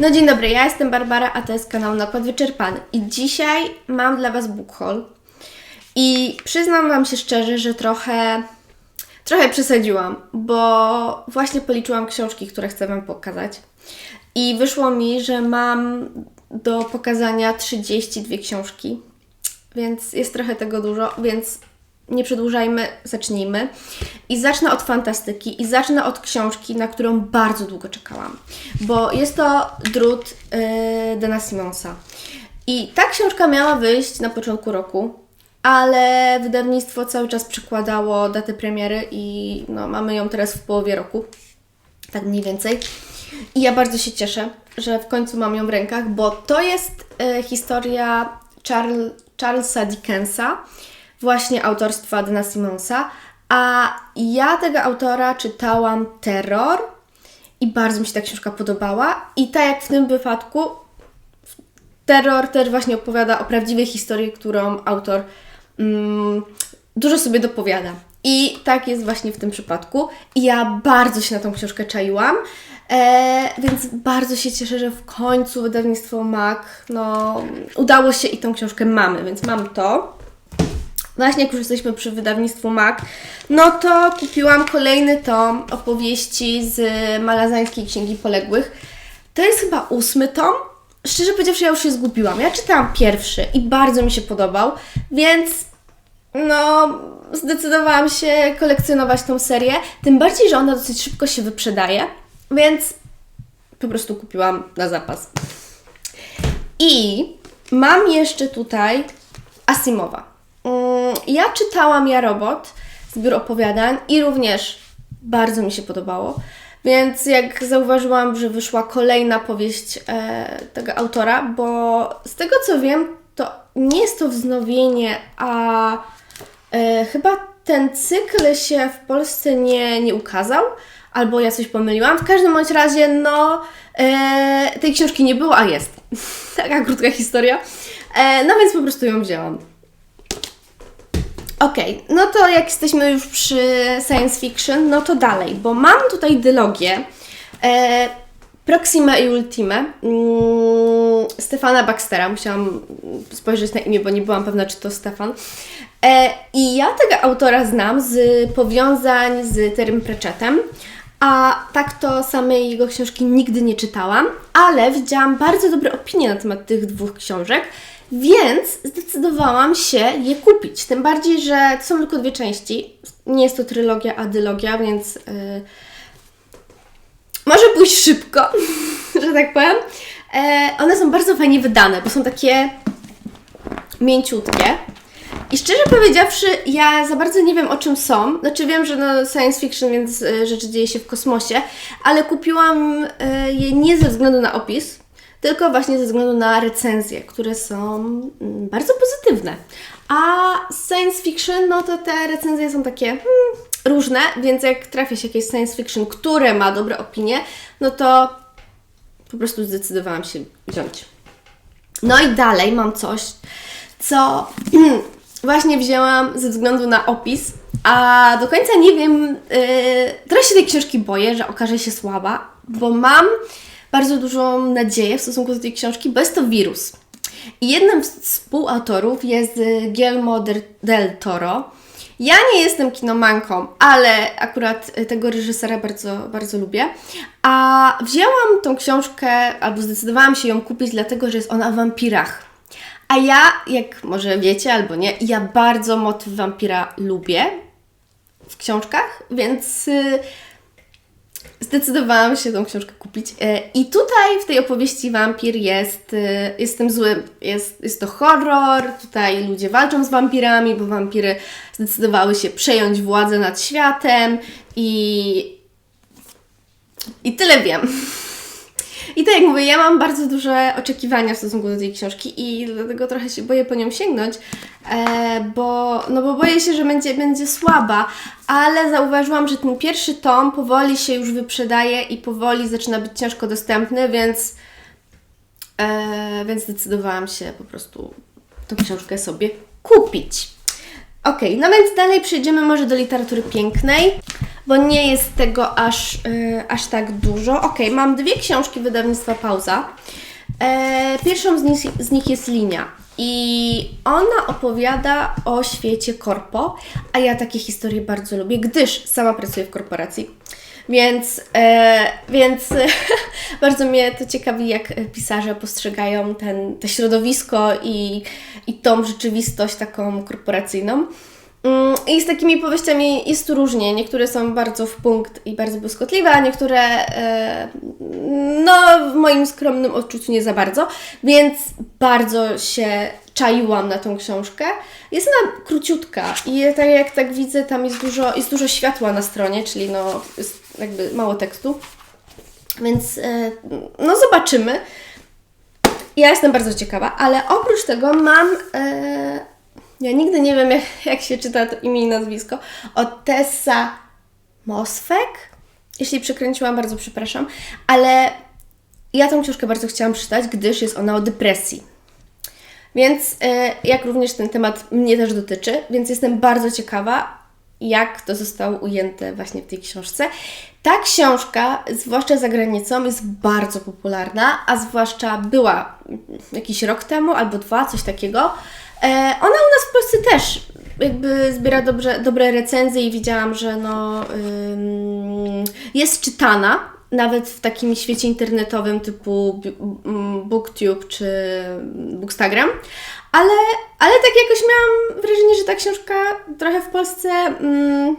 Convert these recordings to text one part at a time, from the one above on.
No dzień dobry, ja jestem Barbara, a to jest kanał Nakład Wyczerpany. I dzisiaj mam dla Was book haul. I przyznam Wam się szczerze, że trochę, trochę przesadziłam, bo właśnie policzyłam książki, które chcę Wam pokazać. I wyszło mi, że mam do pokazania 32 książki, więc jest trochę tego dużo, więc nie przedłużajmy, zacznijmy. I zacznę od fantastyki i zacznę od książki, na którą bardzo długo czekałam, bo jest to Drut yy, Dana Simonsa. I ta książka miała wyjść na początku roku, ale wydawnictwo cały czas przekładało datę premiery i no, mamy ją teraz w połowie roku, tak mniej więcej. I ja bardzo się cieszę, że w końcu mam ją w rękach, bo to jest e, historia Charl- Charlesa Dickensa, właśnie autorstwa Dana Simonsa. A ja tego autora czytałam Terror i bardzo mi się ta książka podobała. I tak jak w tym wypadku, Terror też właśnie opowiada o prawdziwej historii, którą autor mm, dużo sobie dopowiada. I tak jest właśnie w tym przypadku. I ja bardzo się na tą książkę czaiłam, e, więc bardzo się cieszę, że w końcu wydawnictwo MAC, no, udało się i tą książkę mamy, więc mam to. Właśnie jak już jesteśmy przy wydawnictwu MAC, no to kupiłam kolejny tom opowieści z malazańskiej Księgi Poległych. To jest chyba ósmy tom. Szczerze powiedziawszy, ja już się zgubiłam. Ja czytałam pierwszy i bardzo mi się podobał, więc no, zdecydowałam się kolekcjonować tą serię. Tym bardziej, że ona dosyć szybko się wyprzedaje, więc po prostu kupiłam na zapas. I mam jeszcze tutaj Asimowa. Ja czytałam Ja Robot, zbiór opowiadań i również bardzo mi się podobało. Więc jak zauważyłam, że wyszła kolejna powieść e, tego autora, bo z tego co wiem, to nie jest to wznowienie, a e, chyba ten cykl się w Polsce nie, nie ukazał, albo ja coś pomyliłam. W każdym bądź razie, no, e, tej książki nie było, a jest. Taka krótka historia. E, no więc po prostu ją wzięłam. Okej, no to jak jesteśmy już przy science fiction, no to dalej, bo mam tutaj dylogię e, Proxima i Ultime mm, Stefana Baxtera. Musiałam spojrzeć na imię, bo nie byłam pewna, czy to Stefan. E, I ja tego autora znam z powiązań z Terrym Pratchettem, a tak to samej jego książki nigdy nie czytałam, ale widziałam bardzo dobre opinie na temat tych dwóch książek, więc zdecydowałam się je kupić. Tym bardziej, że to są tylko dwie części. Nie jest to trylogia, a dylogia, więc yy, może pójść szybko, że tak powiem. E, one są bardzo fajnie wydane, bo są takie mięciutkie. I szczerze powiedziawszy, ja za bardzo nie wiem o czym są. Znaczy wiem, że no science fiction, więc e, rzeczy dzieje się w kosmosie, ale kupiłam e, je nie ze względu na opis, tylko właśnie ze względu na recenzje, które są mm, bardzo pozytywne. A science fiction, no to te recenzje są takie hmm, różne, więc jak trafia się jakieś science fiction, które ma dobre opinie, no to po prostu zdecydowałam się wziąć. No i dalej mam coś, co właśnie wzięłam ze względu na opis, a do końca nie wiem, yy, trochę się tej książki boję, że okaże się słaba, bo mam bardzo dużą nadzieję w stosunku do tej książki, bo jest to wirus. I jednym z współautorów jest y, Guillermo del- Toro. Ja nie jestem kinomanką, ale akurat y, tego reżysera bardzo, bardzo lubię. A wzięłam tą książkę, albo zdecydowałam się ją kupić, dlatego że jest ona o wampirach. A ja, jak może wiecie albo nie, ja bardzo motyw wampira lubię w książkach, więc y, zdecydowałam się tą książkę kupić. E, I tutaj w tej opowieści wampir jest, e, jestem zły, jest, jest to horror, tutaj ludzie walczą z wampirami, bo wampiry zdecydowały się przejąć władzę nad światem i, i tyle wiem. I tak jak mówię, ja mam bardzo duże oczekiwania w stosunku do tej książki i dlatego trochę się boję po nią sięgnąć, e, bo, no bo boję się, że będzie, będzie słaba, ale zauważyłam, że ten pierwszy tom powoli się już wyprzedaje i powoli zaczyna być ciężko dostępny, więc, e, więc zdecydowałam się po prostu tą książkę sobie kupić. Okej, no więc dalej przejdziemy może do literatury pięknej. Bo nie jest tego aż, y, aż tak dużo. Ok, mam dwie książki wydawnictwa Pauza. E, pierwszą z nich, z nich jest Linia. I ona opowiada o świecie korpo, a ja takie historie bardzo lubię, gdyż sama pracuję w korporacji. Więc, e, więc bardzo mnie to ciekawi, jak pisarze postrzegają ten, to środowisko i, i tą rzeczywistość taką korporacyjną. Mm, I z takimi powieściami jest różnie. Niektóre są bardzo w punkt i bardzo błyskotliwe, a niektóre, e, no, w moim skromnym odczuciu nie za bardzo. Więc bardzo się czaiłam na tą książkę. Jest ona króciutka i tak jak tak widzę, tam jest dużo, jest dużo światła na stronie, czyli no, jest jakby mało tekstu. Więc e, no zobaczymy. Ja jestem bardzo ciekawa, ale oprócz tego mam. Ja nigdy nie wiem, jak, jak się czyta to imię i nazwisko. Otessa Mosfek. Jeśli przekręciłam, bardzo przepraszam, ale ja tą książkę bardzo chciałam przeczytać, gdyż jest ona o depresji. Więc e, jak również ten temat mnie też dotyczy, więc jestem bardzo ciekawa, jak to zostało ujęte właśnie w tej książce. Ta książka, zwłaszcza za granicą, jest bardzo popularna, a zwłaszcza była jakiś rok temu albo dwa, coś takiego. E, ona u nas w Polsce też jakby zbiera dobrze, dobre recenzje i widziałam, że no, jest czytana, nawet w takim świecie internetowym typu Booktube czy Bookstagram, ale, ale tak jakoś miałam wrażenie, że ta książka trochę w Polsce, mm,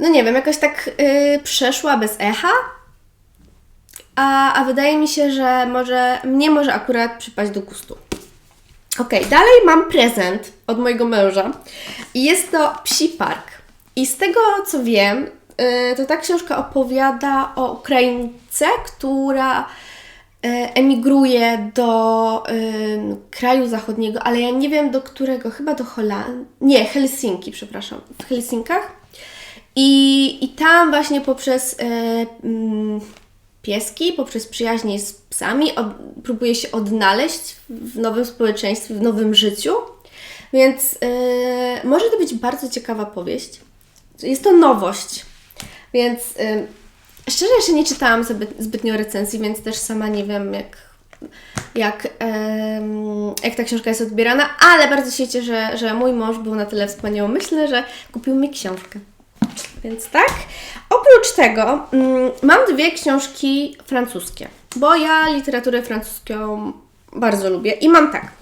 no nie wiem, jakoś tak yy, przeszła bez echa. A, a wydaje mi się, że może mnie może akurat przypaść do gustu. Ok, dalej mam prezent od mojego męża i jest to Psi Park. I z tego co wiem, yy, to ta książka opowiada o Ukraińce, która E, emigruje do y, kraju zachodniego, ale ja nie wiem do którego, chyba do Holandii, nie, Helsinki, przepraszam, w Helsinkach. I, i tam właśnie poprzez y, y, pieski, poprzez przyjaźnie z psami od, próbuje się odnaleźć w nowym społeczeństwie, w nowym życiu. Więc może to być bardzo ciekawa powieść. Jest to nowość, więc Szczerze jeszcze nie czytałam zbyt, zbytnio recenzji, więc też sama nie wiem, jak, jak, jak ta książka jest odbierana, ale bardzo się cieszę, że, że mój mąż był na tyle wspaniałomyślny, że kupił mi książkę. Więc tak. Oprócz tego mm, mam dwie książki francuskie, bo ja literaturę francuską bardzo lubię i mam tak.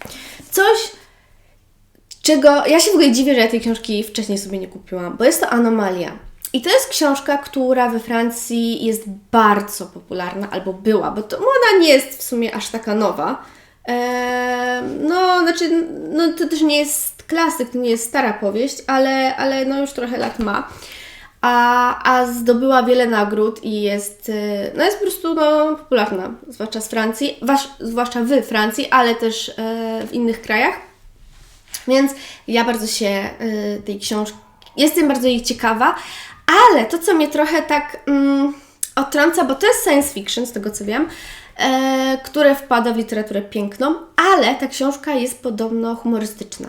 Coś, czego ja się w ogóle dziwię, że ja tej książki wcześniej sobie nie kupiłam, bo jest to Anomalia. I to jest książka, która we Francji jest bardzo popularna, albo była, bo to ona nie jest w sumie aż taka nowa. Eee, no, znaczy, no to też nie jest klasyk, to nie jest stara powieść, ale, ale no już trochę lat ma. A, a zdobyła wiele nagród i jest, e, no jest po prostu no, popularna, zwłaszcza z Francji, wasz, zwłaszcza w Francji, ale też e, w innych krajach. Więc ja bardzo się e, tej książki, jestem bardzo jej ciekawa, ale to, co mnie trochę tak mm, odtrąca, bo to jest science fiction, z tego co wiem, e, które wpada w literaturę piękną, ale ta książka jest podobno humorystyczna.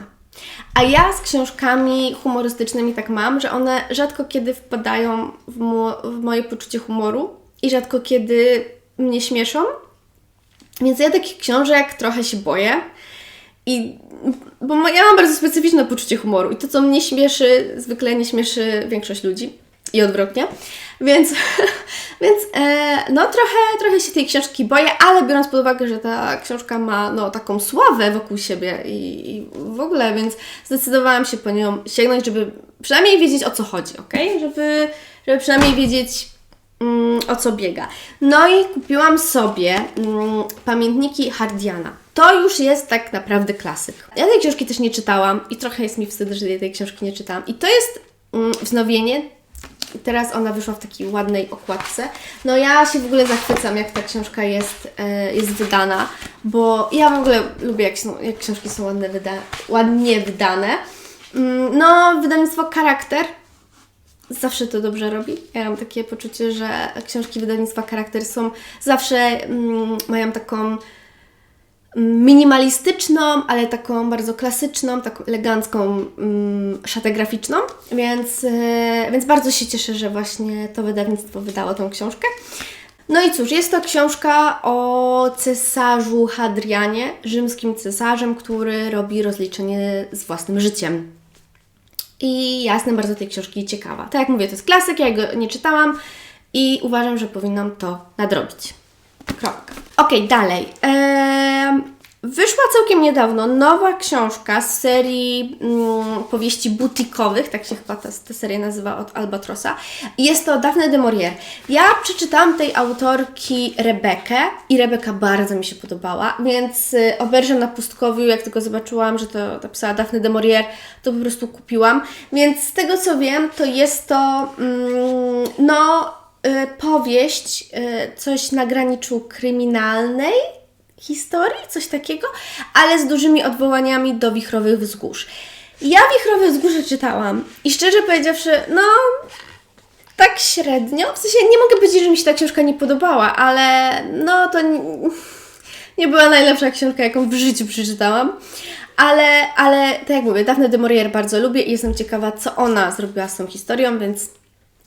A ja z książkami humorystycznymi tak mam, że one rzadko kiedy wpadają w, mo w moje poczucie humoru i rzadko kiedy mnie śmieszą. Więc ja takich książek trochę się boję. I bo ja mam bardzo specyficzne poczucie humoru i to, co mnie śmieszy, zwykle nie śmieszy większość ludzi i odwrotnie. Więc, więc e, no trochę, trochę się tej książki boję, ale biorąc pod uwagę, że ta książka ma no, taką sławę wokół siebie i, i w ogóle, więc zdecydowałam się po nią sięgnąć, żeby przynajmniej wiedzieć o co chodzi, ok? Żeby, żeby przynajmniej wiedzieć mm, o co biega. No i kupiłam sobie mm, pamiętniki Hardiana. To już jest tak naprawdę klasyk. Ja tej książki też nie czytałam i trochę jest mi wstyd, że tej książki nie czytałam. I to jest mm, wznowienie teraz ona wyszła w takiej ładnej okładce. No ja się w ogóle zachwycam, jak ta książka jest, e, jest wydana, bo ja w ogóle lubię, jak, jak książki są ładne wyda ładnie wydane. Mm, no, wydawnictwo Charakter zawsze to dobrze robi. Ja mam takie poczucie, że książki wydawnictwa Charakter są zawsze, mm, mają taką minimalistyczną, ale taką bardzo klasyczną, taką elegancką mm, szatę graficzną, więc, e, więc bardzo się cieszę, że właśnie to wydawnictwo wydało tą książkę. No i cóż, jest to książka o cesarzu Hadrianie, rzymskim cesarzem, który robi rozliczenie z własnym życiem. I ja jestem bardzo tej książki ciekawa. Tak jak mówię, to jest klasyk, ja go nie czytałam i uważam, że powinnam to nadrobić. Kropka. Okej, dalej. Wyszła całkiem niedawno nowa książka z serii mm, powieści butikowych, tak się chyba ta, ta seria nazywa od Albatrosa. Jest to Daphne de Maurier. Ja przeczytałam tej autorki Rebekę i Rebeka bardzo mi się podobała, więc y, na pustkowiu, jak tylko zobaczyłam, że to napisała Daphne de Maurier, to po prostu kupiłam. Więc z tego co wiem, to jest to mm, no y, powieść, y, coś na graniczu kryminalnej historii, coś takiego, ale z dużymi odwołaniami do wichrowych wzgórz. Ja wichrowe wzgórze czytałam i szczerze powiedziawszy, no tak średnio, w sensie nie mogę powiedzieć, że mi się ta książka nie podobała, ale no to nie, nie była najlepsza książka, jaką w życiu przeczytałam. Ale, ale tak jak mówię, Daphne de Maurier bardzo lubię i jestem ciekawa, co ona zrobiła z tą historią, więc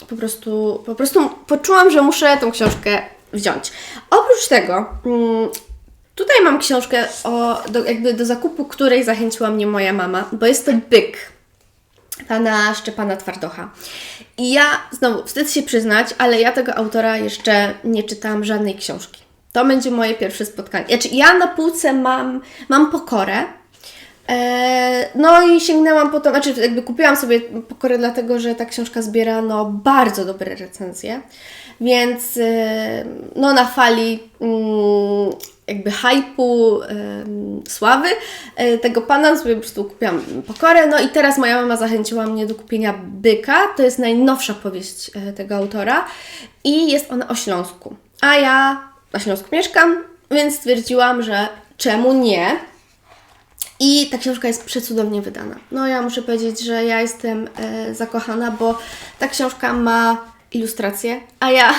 po prostu, po prostu poczułam, że muszę tą książkę wziąć. Oprócz tego, mm, tutaj mam książkę o, do, jakby do zakupu, której zachęciła mnie moja mama, bo jest to Byk pana Szczepana Twardocha. I ja, znowu, wstyd się przyznać, ale ja tego autora jeszcze nie czytałam żadnej książki. To będzie moje pierwsze spotkanie. Znaczy, ja na półce mam, mam pokorę, E, No i sięgnęłam po to, znaczy jakby kupiłam sobie pokorę dlatego, że ta książka zbiera no bardzo dobre recenzje, więc e, no na fali mm, jakby hypu, sławy e, tego pana sobie po prostu kupiłam pokorę, no i teraz moja mama zachęciła mnie do kupienia Byka, to jest najnowsza powieść e, tego autora. I jest ona o Śląsku, a ja na Śląsku mieszkam, więc stwierdziłam, że czemu nie, i ta książka jest przecudownie wydana. No ja muszę powiedzieć, że ja jestem e, zakochana, bo ta książka ma ilustracje, a ja,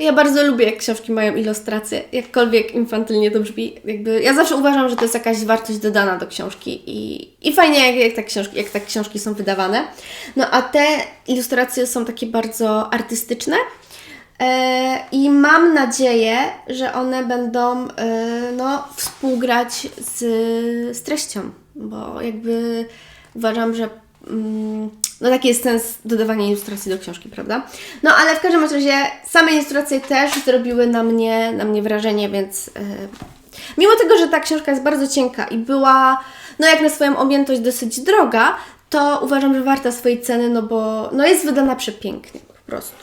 ja bardzo lubię, jak książki mają ilustracje, jakkolwiek infantylnie to brzmi. Jakby, ja zawsze uważam, że to jest jakaś wartość dodana do książki i, i fajnie, jak, jak, te książki, jak te książki są wydawane. No a te ilustracje są takie bardzo artystyczne, E, I mam nadzieję, że one będą e, no, współgrać z, z treścią, bo jakby uważam, że no taki jest sens dodawania ilustracji do książki, prawda? No ale w każdym razie same ilustracje też zrobiły na mnie, na mnie wrażenie, więc e, mimo tego, że ta książka jest bardzo cienka i była, no jak na swoją objętość dosyć droga, to uważam, że warta swojej ceny, no bo no jest wydana przepięknie po prostu.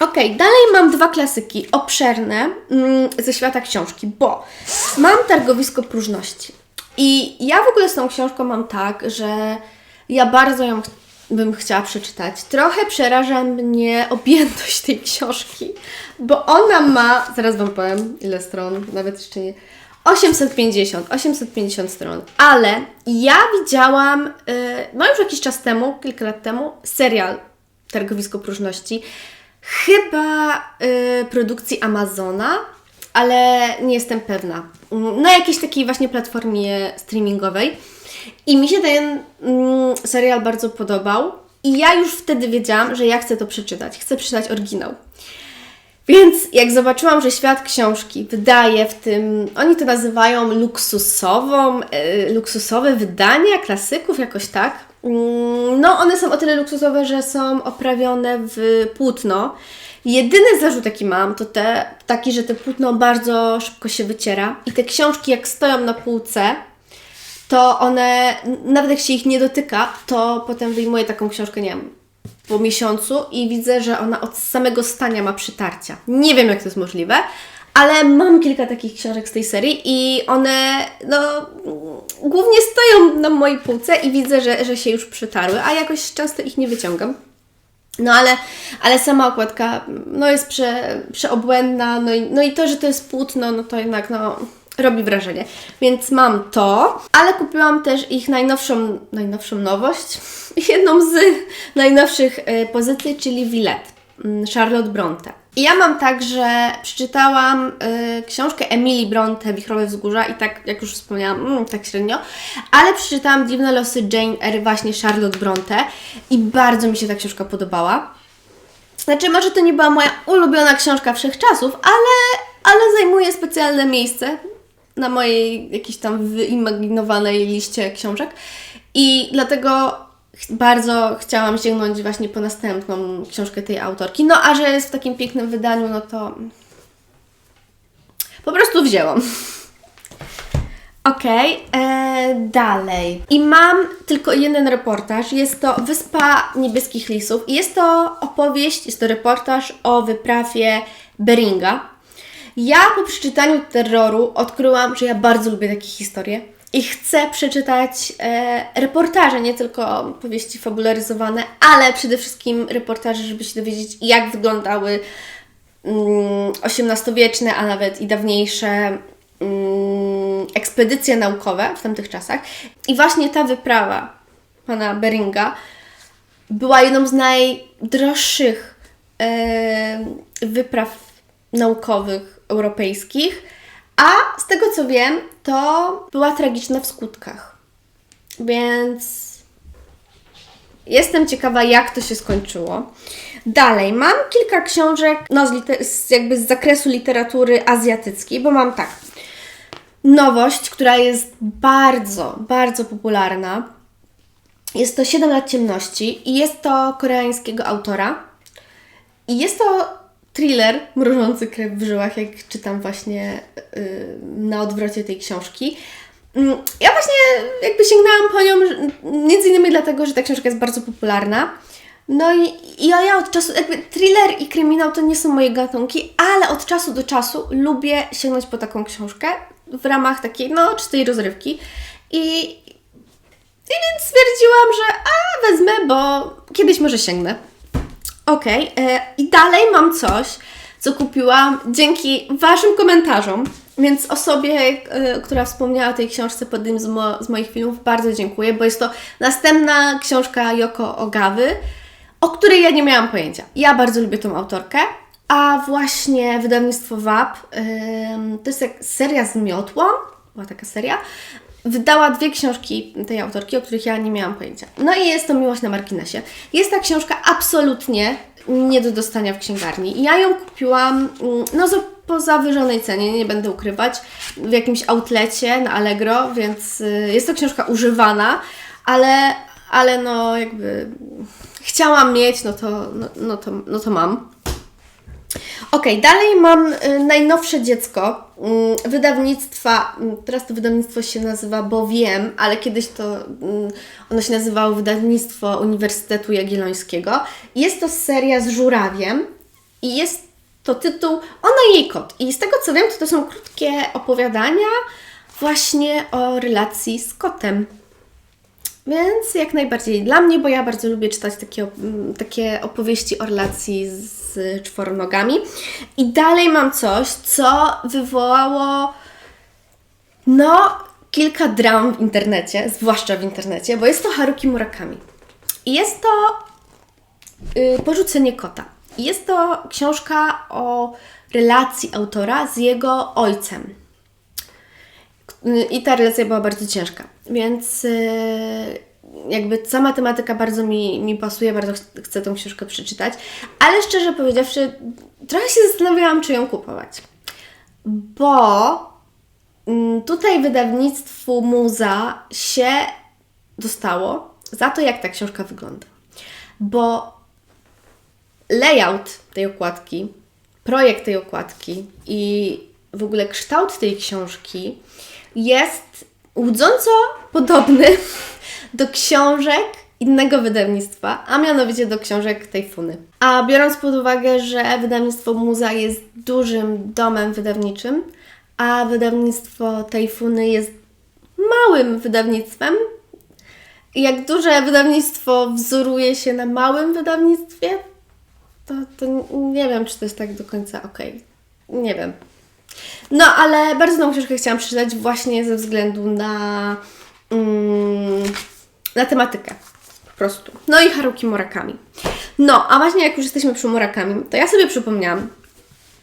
Okej, dalej mam dwa klasyki obszerne mm, ze świata książki, bo mam targowisko próżności. I ja w ogóle z tą książką mam tak, że ja bardzo ją ch- bym chciała przeczytać. Trochę przeraża mnie objętość tej książki, bo ona ma, zaraz Wam powiem ile stron, nawet jeszcze nie, 850, 850 stron, ale ja widziałam, y, no już jakiś czas temu, kilka lat temu, serial Targowisko Próżności, chyba y, produkcji Amazona, ale nie jestem pewna. Mm, Na jakiejś takiej właśnie platformie streamingowej. I mi się ten mm, serial bardzo podobał. I ja już wtedy wiedziałam, że ja chcę to przeczytać. Chcę przeczytać oryginał. Więc jak zobaczyłam, że świat książki wydaje w tym, oni to nazywają luksusową, e, luksusowe wydania klasyków, jakoś tak. Mm, No, one są o tyle luksusowe, że są oprawione w płótno. Jedyny zarzut, jaki mam, to te, taki, że te płótno bardzo szybko się wyciera i te książki, jak stoją na półce, to one, nawet jak się ich nie dotyka, to potem wyjmuję taką książkę, nie wiem, po miesiącu i widzę, że ona od samego stania ma przytarcia. Nie wiem, jak to jest możliwe, ale mam kilka takich książek z tej serii i one, no, głównie stoją na mojej półce i widzę, że, że się już przytarły, a jakoś często ich nie wyciągam. No ale, ale sama okładka no jest prze, przeobłędna, no i, no i to, że to jest płótno, no to jednak no, robi wrażenie. Więc mam to, ale kupiłam też ich najnowszą, najnowszą nowość, jedną z najnowszych e, pozycji, czyli Villette, mm, Charlotte Bronte. I ja mam tak, że przeczytałam y, książkę Emily Bronte, Wichrowe Wzgórza i tak, jak już wspomniałam, mm, tak średnio, ale przeczytałam Dziwne losy Jane Eyre właśnie Charlotte Bronte i bardzo mi się ta książka podobała. Znaczy, może to nie była moja ulubiona książka wszechczasów, ale, ale zajmuje specjalne miejsce na mojej jakiejś tam wyimaginowanej liście książek i dlatego bardzo chciałam sięgnąć właśnie po następną książkę tej autorki. No, a że jest w takim pięknym wydaniu, no to po prostu wzięłam. Okej, e, dalej. I mam tylko jeden reportaż. Jest to Wyspa Niebieskich Lisów. I jest to opowieść, jest to reportaż o wyprawie Beringa. Ja po przeczytaniu terroru odkryłam, że ja bardzo lubię takie historie. I chcę przeczytać e, reportaże, nie tylko powieści fabularyzowane, ale przede wszystkim reportaże, żeby się dowiedzieć, jak wyglądały mm, XVIII-wieczne, a nawet i dawniejsze mm, ekspedycje naukowe w tamtych czasach. I właśnie ta wyprawa pana Beringa była jedną z najdroższych e, wypraw naukowych europejskich, a z tego co wiem, to była tragiczna w skutkach. Więc Jestem ciekawa, jak to się skończyło. Dalej, mam kilka książek no, z, z, jakby z zakresu literatury azjatyckiej, bo mam tak. Nowość, która jest bardzo, bardzo popularna. Jest to 7 lat ciemności i jest to koreańskiego autora. I jest to thriller mrożący krew w żyłach, jak czytam właśnie yy, na odwrocie tej książki. Mm, Ja właśnie jakby sięgnęłam po nią między innymi dlatego, że ta książka jest bardzo popularna. No i, i ja, ja od czasu, jakby thriller i kryminał to nie są moje gatunki, ale od czasu do czasu lubię sięgnąć po taką książkę w ramach takiej, no, czystej rozrywki. I, i więc stwierdziłam, że a, wezmę, bo kiedyś może sięgnę. Okej, e, i dalej mam coś, co kupiłam dzięki Waszym komentarzom, więc osobie, e, która wspomniała o tej książce pod jednym z, mo- z moich filmów, bardzo dziękuję, bo jest to następna książka Yoko Ogawy, o której ja nie miałam pojęcia. Ja bardzo lubię tą autorkę, a właśnie wydawnictwo WAP, ym, to jest seria z miotłą, była taka seria, wydała dwie książki tej autorki, o których ja nie miałam pojęcia. No i jest to Miłość na marginesie. Jest ta książka absolutnie nie do dostania w księgarni. Ja ją kupiłam mm, no po zawyżonej cenie, nie będę ukrywać, w jakimś outlecie na Allegro, więc y, jest to książka używana, ale, ale no jakby chciałam mieć, no to, no, no to, no to mam. Okej, dalej mam y, najnowsze dziecko y, wydawnictwa, y, teraz to wydawnictwo się nazywa Bo Wiem, ale kiedyś to y, ono się nazywało Wydawnictwo Uniwersytetu Jagiellońskiego. Jest to seria z żurawiem i jest to tytuł Ona i jej kot. I z tego co wiem, to to są krótkie opowiadania właśnie o relacji z kotem. Więc jak najbardziej dla mnie, bo ja bardzo lubię czytać takie, takie opowieści o relacji z czworonogami. I dalej mam coś, co wywołało no kilka dram w internecie, zwłaszcza w internecie, bo jest to Haruki Murakami. I jest to y, Porzucenie kota. I Jest to książka o relacji autora z jego ojcem. I ta relacja była bardzo ciężka, więc yy, jakby sama tematyka bardzo mi, mi pasuje, bardzo ch- chcę tą książkę przeczytać, ale szczerze powiedziawszy, trochę się zastanawiałam, czy ją kupować, bo mm, tutaj wydawnictwu Muza się dostało za to, jak ta książka wygląda, bo layout tej okładki, projekt tej okładki i w ogóle kształt tej książki jest łudząco podobny do książek innego wydawnictwa, a mianowicie do książek Tajfuny. A biorąc pod uwagę, że wydawnictwo Muza jest dużym domem wydawniczym, a wydawnictwo Tajfuny jest małym wydawnictwem, jak duże wydawnictwo wzoruje się na małym wydawnictwie, to, to nie wiem, czy to jest tak do końca okej. Nie wiem. No, ale bardzo tą książkę chciałam przeczytać właśnie ze względu na, mm, na tematykę. Po prostu. No i Haruki Murakami. No, a właśnie jak już jesteśmy przy Murakami, to ja sobie przypomniałam,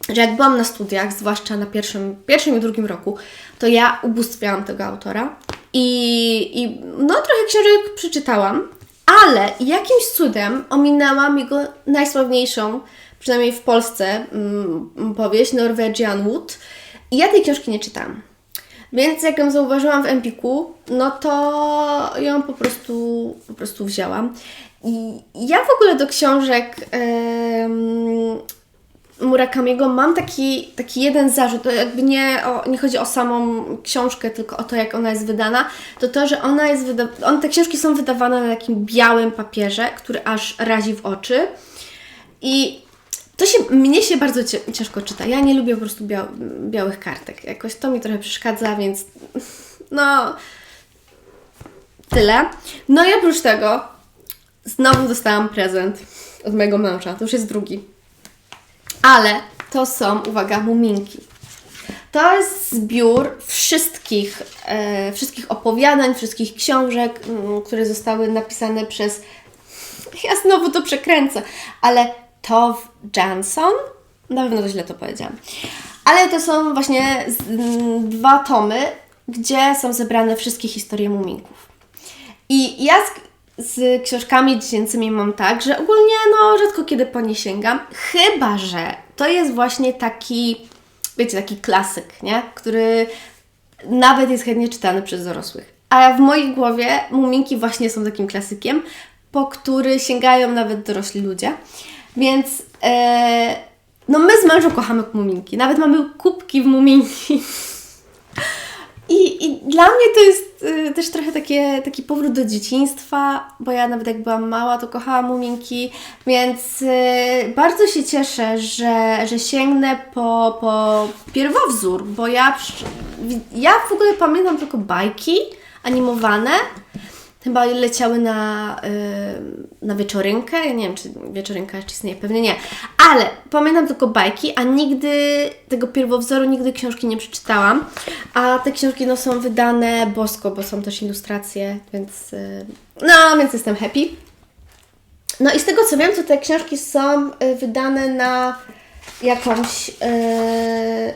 że jak byłam na studiach, zwłaszcza na pierwszym, pierwszym i drugim roku, to ja ubóstwiałam tego autora i, i no trochę książek przeczytałam, ale jakimś cudem ominęłam jego najsławniejszą, przynajmniej w Polsce, mm, powieść Norwegian Wood i ja tej książki nie czytałam. Więc jak ją zauważyłam w Empiku, no to ją po prostu, po prostu wzięłam. I ja w ogóle do książek em, Murakamiego mam taki, taki jeden zarzut, to jakby nie, o, nie chodzi o samą książkę, tylko o to, jak ona jest wydana, to to, że ona jest on, te książki są wydawane na takim białym papierze, który aż razi w oczy. I to się, mnie się bardzo ciężko czyta. Ja nie lubię po prostu biał- białych kartek. Jakoś to mi trochę przeszkadza, więc no tyle. No i oprócz tego znowu dostałam prezent od mojego męża. To już jest drugi. Ale to są, uwaga, muminki. To jest zbiór wszystkich, e, wszystkich opowiadań, wszystkich książek, mm, które zostały napisane przez. Ja znowu to przekręcę, ale Tove Jansson. Na pewno to źle to powiedziałam. Ale to są właśnie z, m, dwa tomy, gdzie są zebrane wszystkie historie muminków. I ja z, z książkami dziecięcymi mam tak, że ogólnie no rzadko kiedy po nie sięgam, chyba że to jest właśnie taki, wiecie, taki klasyk, nie? Który nawet jest chętnie czytany przez dorosłych. A w mojej głowie muminki właśnie są takim klasykiem, po który sięgają nawet dorośli ludzie. Więc e, no my z mężem kochamy muminki. Nawet mamy kubki w muminki. I, I dla mnie to jest y, też trochę takie, taki powrót do dzieciństwa, bo ja nawet jak byłam mała, to kochałam muminki, więc y, bardzo się cieszę, że, że sięgnę po, po pierwowzór, bo ja, ja w ogóle pamiętam tylko bajki animowane, chyba leciały na, y, na wieczorynkę. Ja nie wiem, czy wieczorynka jeszcze istnieje, pewnie nie. Ale pamiętam tylko bajki, a nigdy tego pierwowzoru, nigdy książki nie przeczytałam. A te książki no, są wydane bosko, bo są też ilustracje, więc y, no, więc jestem happy. No i z tego co wiem, to te książki są y, wydane na jakąś, y,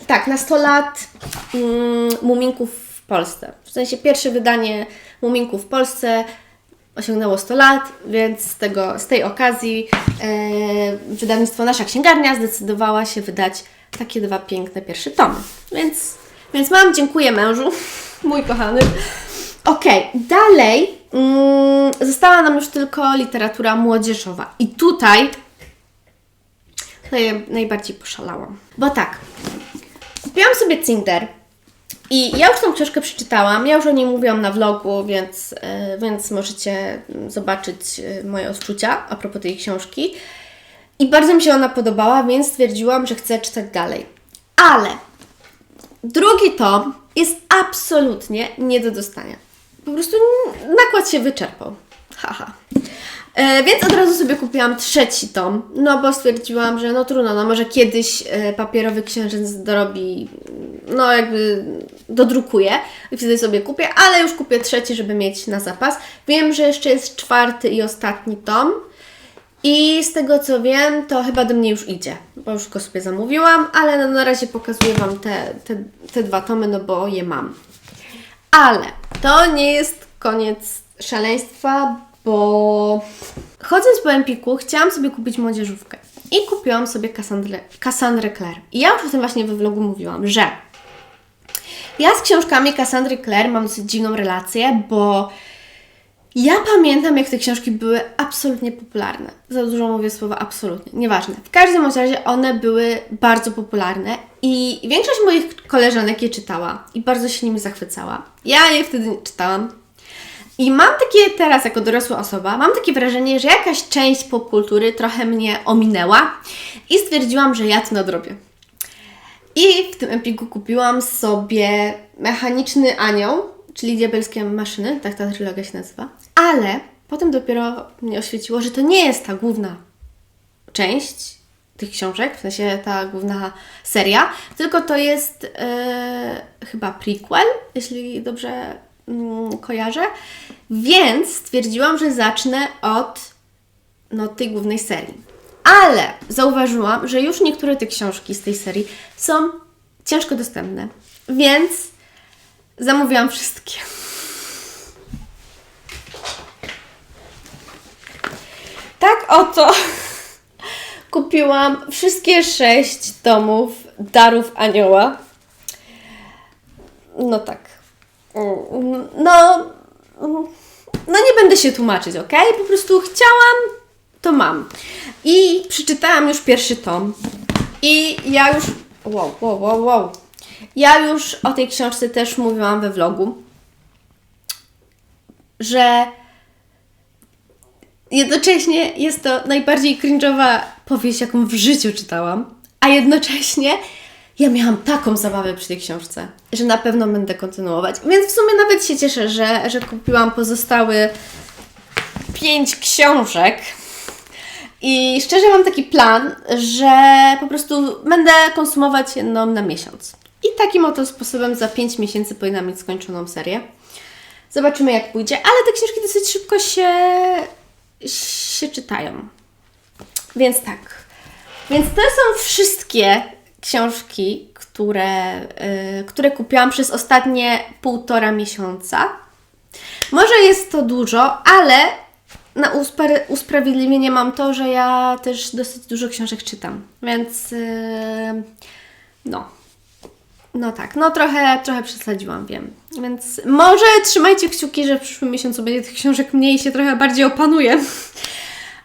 tak, na 100 lat mm, Muminków Polsce. W sensie pierwsze wydanie Muminków w Polsce osiągnęło 100 lat, więc z, tego, z tej okazji y, wydawnictwo Nasza Księgarnia zdecydowała się wydać takie dwa piękne pierwsze tomy. Więc, więc mam, dziękuję mężu, mój kochany. Okej, dalej mm, została nam już tylko literatura młodzieżowa. I tutaj naj, najbardziej poszalałam. Bo tak, kupiłam sobie Cinder i ja już tą książkę przeczytałam. Ja już o niej mówiłam na vlogu, więc, e, więc możecie zobaczyć e, moje odczucia a propos tej książki. I bardzo mi się ona podobała, więc stwierdziłam, że chcę czytać dalej. Ale drugi tom jest absolutnie nie do dostania. Po prostu nakład się wyczerpał. Haha. E, więc od razu sobie kupiłam trzeci tom, no bo stwierdziłam, że no trudno, no może kiedyś e, papierowy księżyc dorobi, no jakby dodrukuje i wtedy sobie kupię, ale już kupię trzeci, żeby mieć na zapas. Wiem, że jeszcze jest czwarty i ostatni tom i z tego co wiem, to chyba do mnie już idzie, bo już go sobie zamówiłam, ale no, na razie pokazuję Wam te, te, te dwa tomy, no bo je mam. Ale to nie jest koniec szaleństwa, bo chodząc po Empiku chciałam sobie kupić młodzieżówkę i kupiłam sobie Cassandrę, Cassandrę Clare. I ja już o tym właśnie we vlogu mówiłam, że ja z książkami Cassandry Clare mam dosyć dziwną relację, bo ja pamiętam, jak te książki były absolutnie popularne. Za dużo mówię słowa absolutnie, nieważne. W każdym razie one były bardzo popularne i większość moich koleżanek je czytała i bardzo się nimi zachwycała. Ja je wtedy czytałam. I mam takie teraz, jako dorosła osoba, mam takie wrażenie, że jakaś część popkultury trochę mnie ominęła i stwierdziłam, że ja to nadrobię. I w tym Empiku kupiłam sobie Mechaniczny Anioł, czyli Diabelskie Maszyny, tak ta trylogia się nazywa. Ale potem dopiero mnie oświeciło, że to nie jest ta główna część tych książek, w sensie ta główna seria, tylko to jest e, chyba prequel, jeśli dobrze mm, kojarzę. Więc stwierdziłam, że zacznę od no, tej głównej serii. Ale zauważyłam, że już niektóre te książki z tej serii są ciężko dostępne, więc zamówiłam wszystkie. Tak oto kupiłam wszystkie sześć tomów Darów Anioła. No tak. No, no nie będę się tłumaczyć, ok? Po prostu chciałam, to mam. I przeczytałam już pierwszy tom. I ja już. Wow, wow, wow, wow. Ja już o tej książce też mówiłam we vlogu, że jednocześnie jest to najbardziej cringe'owa powieść, jaką w życiu czytałam, a jednocześnie ja miałam taką zabawę przy tej książce, że na pewno będę kontynuować. Więc w sumie nawet się cieszę, że, że kupiłam pozostałe pięć książek. I szczerze mam taki plan, że po prostu będę konsumować jedną na miesiąc. I takim oto sposobem za 5 miesięcy powinnam mieć skończoną serię. Zobaczymy jak pójdzie, ale te książki dosyć szybko się, się czytają. Więc tak. Więc to są wszystkie książki, które, yy, które kupiłam przez ostatnie półtora miesiąca. Może jest to dużo, ale na uspra- usprawiedliwienie mam to, że ja też dosyć dużo książek czytam. Więc yy, no. No tak, no trochę, trochę przesadziłam, wiem. Więc może trzymajcie kciuki, że w przyszłym miesiącu będzie tych książek mniej i się trochę bardziej opanuje.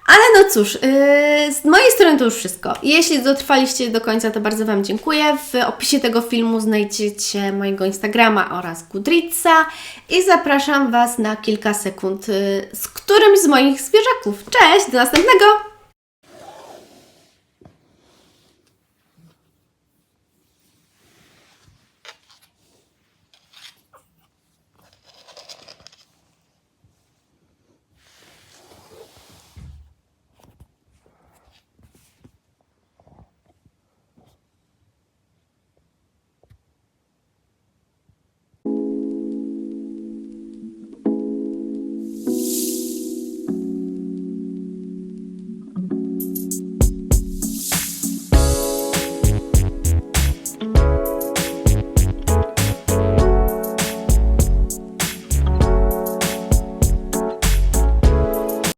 Ale no cóż, yy, z mojej strony to już wszystko. Jeśli dotrwaliście do końca, to bardzo Wam dziękuję. W opisie tego filmu znajdziecie mojego Instagrama oraz Goodreadsa i zapraszam Was na kilka sekund yy, z którymś z moich zwierzaków. Cześć, do następnego!